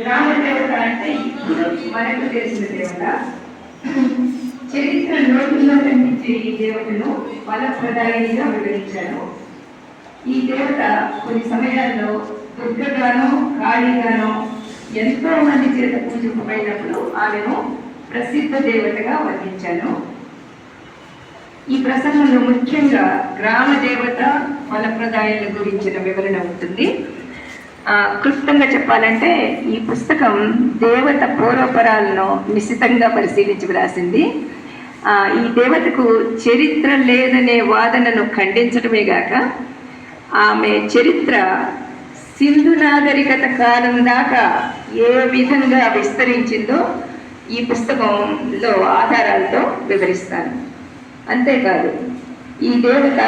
గ్రామ దేవత అంటే ఇప్పుడు మనకు తెలిసిన దేవత. చరిత్ర లోతుల్లో కనిపించే ఈ దేవతను ఫలప్రదాయినిగా వివరించాను ఈ దేవత కొన్ని సమయాల్లో దుర్గగానో కాళీగానో ఎంతో మంది చేత పూజింపబడినప్పుడు ఆమెను ప్రసిద్ధ దేవతగా వర్ణించాను. ఈ ప్రసంగంలో ముఖ్యంగా గ్రామ దేవత ఫలప్రదాయాల గురించిన వివరణ ఉంటుంది. క్లుప్తంగా చెప్పాలంటే ఈ పుస్తకం దేవత పూర్వపరాలను నిశితంగా పరిశీలించి వ్రాసింది. ఈ దేవతకు చరిత్ర లేదనే వాదనను ఖండించడమే గాక ఆమె చరిత్ర సింధు నాగరికత కాలం దాకా ఏ విధంగా విస్తరించిందో ఈ పుస్తకంలో ఆధారాలతో వివరిస్తాను. అంతేకాదు ఈ దేవత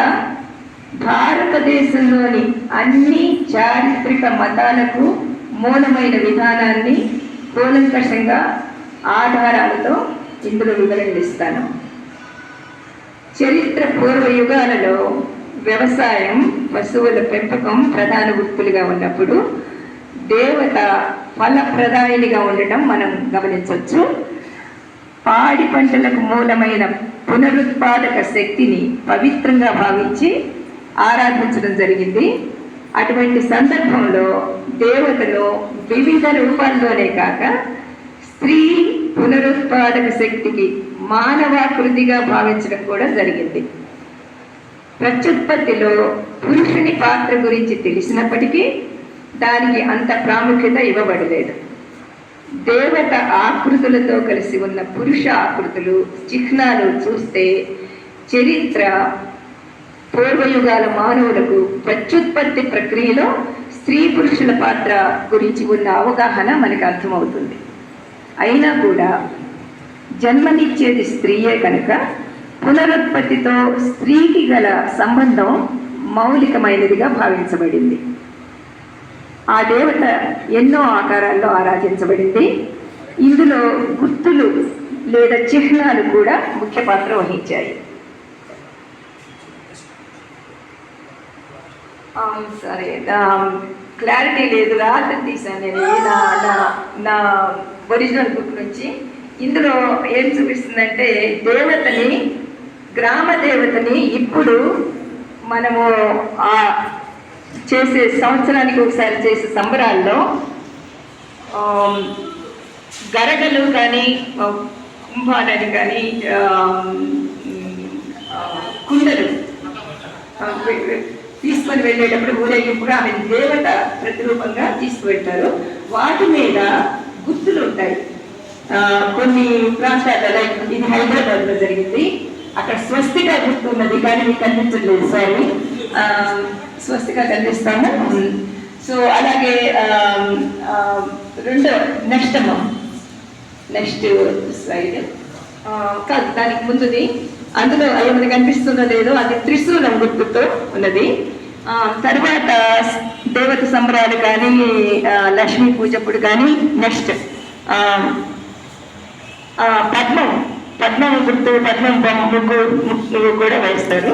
భారతదేశంలోని అన్ని చారిత్రక మతాలకు మూలమైన విధానాన్ని కూలంకషంగా ఆధారాలతో ఇందులో వివరణిస్తాను. చరిత్ర పూర్వ యుగాలలో వ్యవసాయం పశువుల పెంపకం ప్రధాన వృత్తులుగా ఉన్నప్పుడు దేవత ఫలప్రదాయినిగా ఉండటం మనం గమనించవచ్చు. పాడి పంటలకు మూలమైన పునరుత్పాదక శక్తిని పవిత్రంగా భావించి ఆరాధించడం జరిగింది. అటువంటి సందర్భంలో దేవతలు వివిధ రూపాల్లోనే కాక స్త్రీ పునరుత్పాదక శక్తికి మానవాకృతిగా భావించడం కూడా జరిగింది. ప్రత్యుత్పత్తిలో పురుషుని పాత్ర గురించి తెలిసినప్పటికీ దానికి అంత ప్రాముఖ్యత ఇవ్వబడలేదు. దేవత ఆకృతులతో కలిసి ఉన్న పురుష ఆకృతులు చిహ్నాలు చూస్తే చరిత్ర పూర్వయుగాల మానవులకు ప్రత్యుత్పత్తి ప్రక్రియలో స్త్రీ పురుషుల పాత్ర గురించి ఉన్న అవగాహన మనకు అర్థమవుతుంది. అయినా కూడా జన్మనిచ్చేది స్త్రీయే కనుక పునరుత్పత్తితో స్త్రీకి గల సంబంధం మౌలికమైనదిగా భావించబడింది. ఆ దేవత ఎన్నో ఆకారాల్లో ఆరాధించబడింది. ఇందులో గుర్తులు లేదా చిహ్నాలు కూడా ముఖ్య పాత్ర వహించాయి. సరే నా క్లారిటీ లేదు రాత్రి తీసాను నేను నా నా నా ఒరిజినల్ బుక్ నుంచి. ఇందులో ఏం చూపిస్తుందంటే దేవతని గ్రామ దేవతని ఇప్పుడు మనము ఆ చేసే సంవత్సరానికి ఒకసారి చేసే సంబరాల్లో గరగలు కానీ కుంభాలని కానీ కుండలు తీసుకొని వెళ్ళేటప్పుడు ఊరేగింపుగా ఆమె దేవత ప్రతిరూపంగా తీసుకువెళ్తారు. వాటి మీద గుర్తులు ఉంటాయి. కొన్ని ప్రాంతాలలో ఇది హైదరాబాద్లో జరిగింది. అక్కడ స్వస్తిక గుర్తు ఉన్నది కానీ మీకు కనిపించట్లేదు సారీ స్వస్తిక కనిపిస్తాము. సో అలాగే రెండో నెక్స్ట్ అమ్మ నెక్స్ట్ స్లైడ్. కాదు దానికి ముందుది. అందులో ఏమైనా కనిపిస్తుందో లేదో అది త్రిశూలం గుర్తుతో ఉన్నది. తర్వాత దేవత సంబరాలు కానీ ఆ, లక్ష్మీ పూజప్పుడు కానీ నెక్స్ట్ పద్మం పద్మం గుర్తు పద్మం బొమ్మ ముగ్గు ముగ్గు కూడా వేస్తారు.